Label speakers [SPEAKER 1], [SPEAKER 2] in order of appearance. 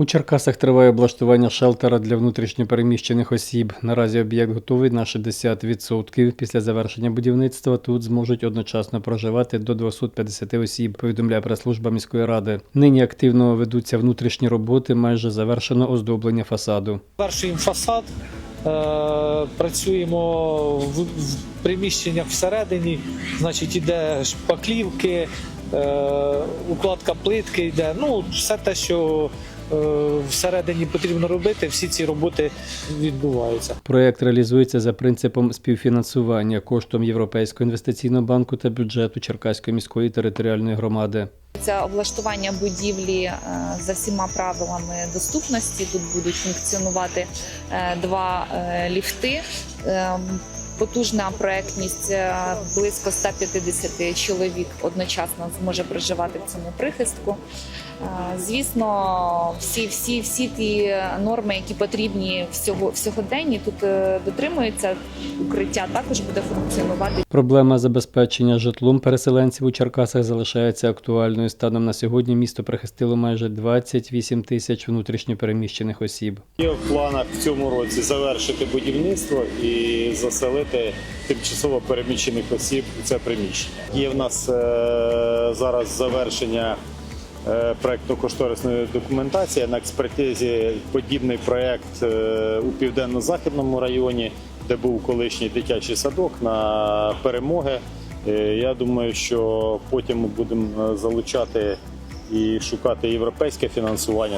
[SPEAKER 1] У Черкасах триває облаштування шелтера для внутрішньопереміщених осіб. Наразі об'єкт готовий на 60%. Після завершення будівництва тут зможуть одночасно проживати до 250 осіб, повідомляє прес-служба міської ради. Нині активно ведуться внутрішні роботи, майже завершено оздоблення фасаду.
[SPEAKER 2] Завершуємо фасад, е, працюємо в, приміщеннях всередині, значить, іде шпаклівки, укладка плитки йде. Ну, все те, що е, всередині потрібно робити, всі ці роботи відбуваються.
[SPEAKER 1] Проєкт реалізується за принципом співфінансування коштом Європейського інвестиційного банку та бюджету Черкаської міської територіальної громади.
[SPEAKER 3] Це облаштування будівлі е, за всіма правилами доступності. Тут будуть функціонувати е, два е, ліфти. Потужна проектність е, близько 150 чоловік одночасно зможе проживати в цьому прихистку. Е, Звісно, всі, всі, всі ті норми, які потрібні всього сьогоденні, тут е, дотримуються. Укриття також буде функціонувати.
[SPEAKER 1] Проблема забезпечення житлом переселенців у Черкасах залишається актуальною. Станом на сьогодні місто прихистило майже 28 тисяч внутрішньопереміщених осіб.
[SPEAKER 4] Є в планах в цьому році завершити будівництво і заселити тимчасово переміщених осіб у це приміщення. Є в нас е, зараз завершення е, проектно-кошторисної документації на експертизі подібний проект е, у південно-західному районі, де був колишній дитячий садок на перемоги. Я думаю, що потім ми будемо залучати і шукати європейське фінансування.